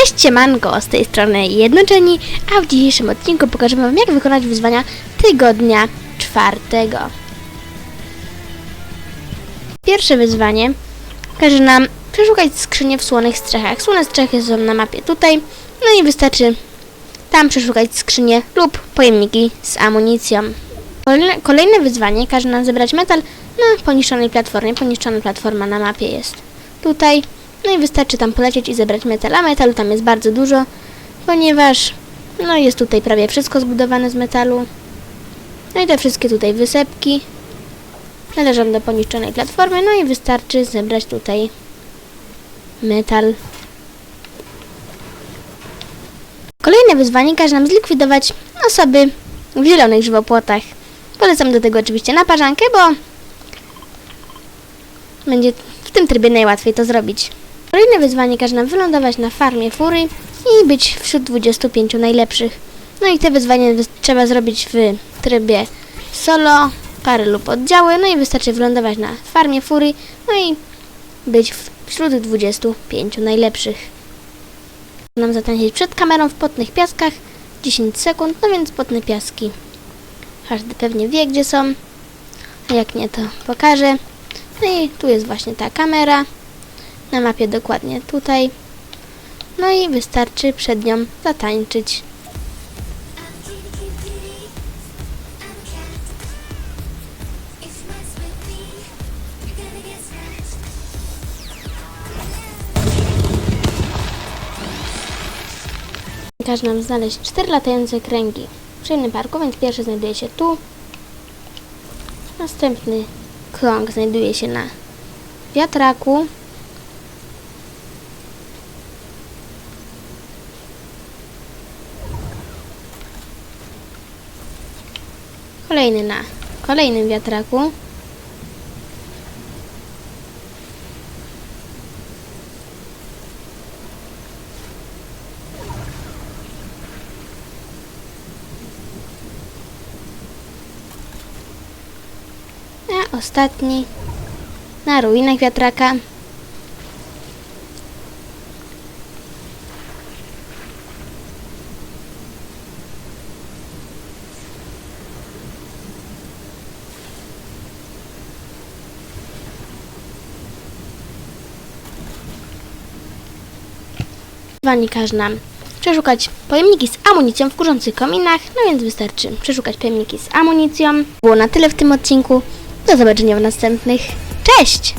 Cześć, siemanko, z tej strony Jednoczeni, a w dzisiejszym odcinku pokażemy Wam, jak wykonać wyzwania tygodnia czwartego. Pierwsze wyzwanie każe nam przeszukać skrzynię w słonych strzechach. Słone strzechy są na mapie tutaj, no i wystarczy tam przeszukać skrzynię lub pojemniki z amunicją. Kolejne, kolejne wyzwanie każe nam zebrać metal na poniszczonej platformie. Poniszczona platforma na mapie jest tutaj. No i wystarczy tam polecieć i zebrać metal. A metalu tam jest bardzo dużo, ponieważ no jest tutaj prawie wszystko zbudowane z metalu. No i te wszystkie tutaj wysepki należą do poniszczonej platformy. No i wystarczy zebrać tutaj metal. Kolejne wyzwanie każe nam zlikwidować osoby w zielonych żywopłotach. Polecam do tego oczywiście naparzankę, bo będzie w tym trybie najłatwiej to zrobić. Kolejne wyzwanie każe nam wylądować na farmie fury i być wśród 25 najlepszych. No i te wyzwanie trzeba zrobić w trybie solo, pary lub oddziały, no i wystarczy wylądować na farmie fury, no i być wśród 25 najlepszych. Nam zatańczyć przed kamerą w potnych piaskach 10 sekund, no więc potne piaski. Każdy pewnie wie, gdzie są. A jak nie, to pokażę. No i tu jest właśnie ta kamera. Na mapie dokładnie tutaj. No i wystarczy przed nią zatańczyć. Każe nam znaleźć cztery latające kręgi w jednym parku, więc pierwszy znajduje się tu. Następny krąg znajduje się na wiatraku. Kolejny na kolejnym wiatraku. A ostatni na ruinach wiatraka. Wani każe nam przeszukać pojemniki z amunicją w kurzących kominach, no więc wystarczy przeszukać pojemniki z amunicją. Było na tyle w tym odcinku. Do zobaczenia w następnych. Cześć!